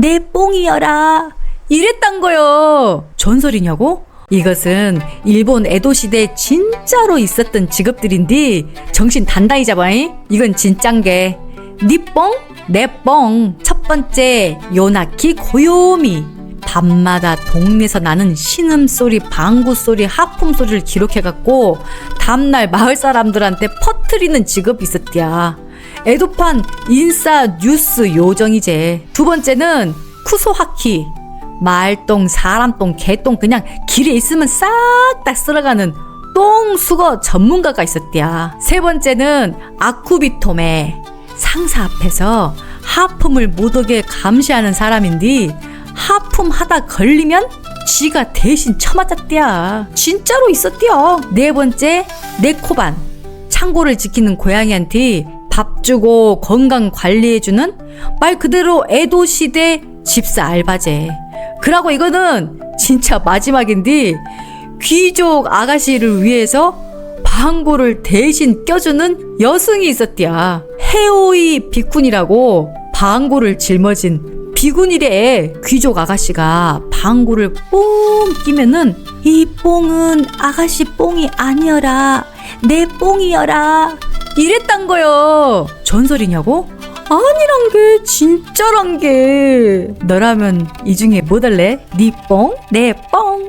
내 뽕이여라. 이랬단 거요. 전설이냐고? 이것은 일본 에도 시대 진짜로 있었던 직업들인데 정신 단단히 잡아잉. 이건 진짠게. 니 뽕? 내 뽕. 첫 번째 요나키 고요미. 밤마다 동네에서 나는 신음소리, 방구소리, 하품소리를 기록해갖고 다음날 마을 사람들한테 퍼트리는 직업이 있었디야. 에도판 인싸 뉴스 요정이제. 두 번째는 쿠소하키. 말똥, 사람똥, 개똥 그냥 길에 있으면 싹 다 쓸어가는 똥 수거 전문가가 있었디야. 세 번째는 아쿠비토메. 상사 앞에서 하품을 못 오게 감시하는 사람인데 하품 하다 걸리면 지가 대신 쳐맞았디야. 진짜로 있었디야. 네 번째 네코반. 창고를 지키는 고양이한테 밥 주고 건강 관리해주는 말 그대로 에도 시대 집사 알바제. 그러고 이거는 진짜 마지막인데 귀족 아가씨를 위해서 방구를 대신 껴주는 여승이 있었디야. 해오이 비쿤이라고 방구를 짊어진 비군이래. 귀족 아가씨가 방구를 뽕 끼면은 이 뽕은 아가씨 뽕이 아니여라. 내 뽕이여라. 이랬단 거요. 전설이냐고? 아니란 게 진짜란 게. 너라면 이 중에 뭐 달래? 네 뽕? 내 뽕.